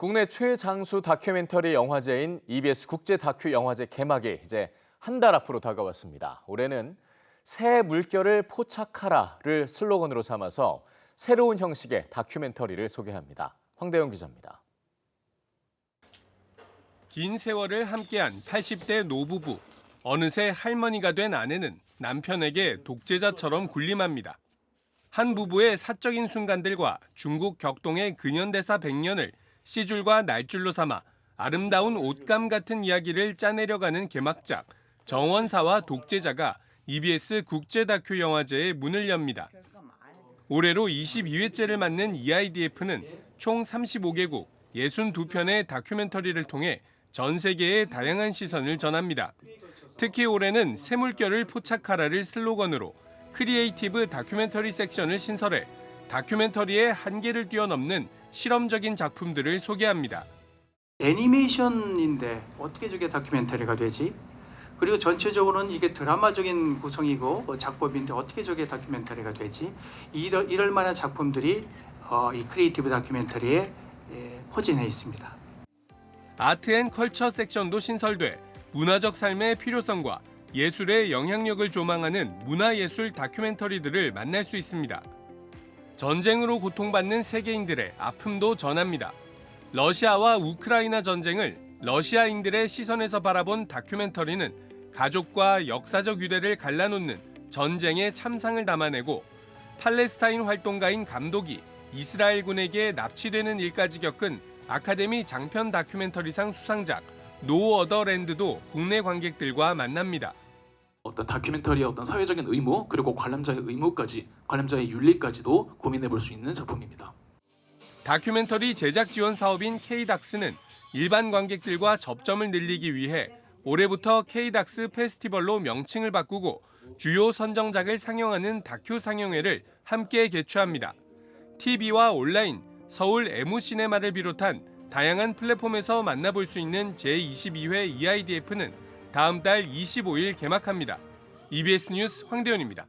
국내 최장수 다큐멘터리 영화제인 EBS 국제 다큐 영화제 개막이 이제 한 달 앞으로 다가왔습니다. 올해는 새 물결을 포착하라를 슬로건으로 삼아서 새로운 형식의 다큐멘터리를 소개합니다. 황대영 기자입니다. 긴 세월을 함께한 80대 노부부. 어느새 할머니가 된 아내는 남편에게 독재자처럼 군림합니다. 한 부부의 사적인 순간들과 중국 격동의 근현대사 100년을 씨줄과 날줄로 삼아 아름다운 옷감 같은 이야기를 짜내려가는 개막작 정원사와 독재자가 EBS 국제 다큐 영화제에 문을 엽니다. 올해로 22회째를 맞는 EIDF는 총 35개국 62편의 다큐멘터리를 통해 전 세계의 다양한 시선을 전합니다. 특히 올해는 새물결을 포착하라를 슬로건으로 크리에이티브 다큐멘터리 섹션을 신설해 다큐멘터리의 한계를 뛰어넘는 실험적인 작품들을 소개합니다. 애니메이션인데 어떻게 저게 다큐멘터리가 되지? 그리고 전체적으로는 이게 드라마적인 구성이고 어, 작법인데 어떻게 저게 다큐멘터리가 되지? 이럴, 이럴 만한 작품들이 어, 이 크리에이티브 다큐멘터리에 예, 포진해 있습니다. 아트 앤 컬처 섹션도 신설돼 문화적 삶의 필요성과 예술의 영향력을 조망하는 문화예술 다큐멘터리들을 만날 수 있습니다. 전쟁으로 고통받는 세계인들의 아픔도 전합니다. 러시아와 우크라이나 전쟁을 러시아인들의 시선에서 바라본 다큐멘터리는 가족과 역사적 유대를 갈라놓는 전쟁의 참상을 담아내고 팔레스타인 활동가인 감독이 이스라엘군에게 납치되는 일까지 겪은 아카데미 장편 다큐멘터리상 수상작 노 어더 랜드도 국내 관객들과 만납니다. 어떤 다큐멘터리의 어떤 사회적인 의무 그리고 관람자의 의무까지 관람자의 윤리까지도 고민해 볼 수 있는 작품입니다. 다큐멘터리 제작 지원 사업인 K닥스는 일반 관객들과 접점을 늘리기 위해 올해부터 K닥스 페스티벌로 명칭을 바꾸고 주요 선정작을 상영하는 다큐 상영회를 함께 개최합니다. TV와 온라인, 서울 에무시네마를 비롯한 다양한 플랫폼에서 만나볼 수 있는 제22회 EIDF는 다음 달 25일 개막합니다. EBS 뉴스 황대현입니다.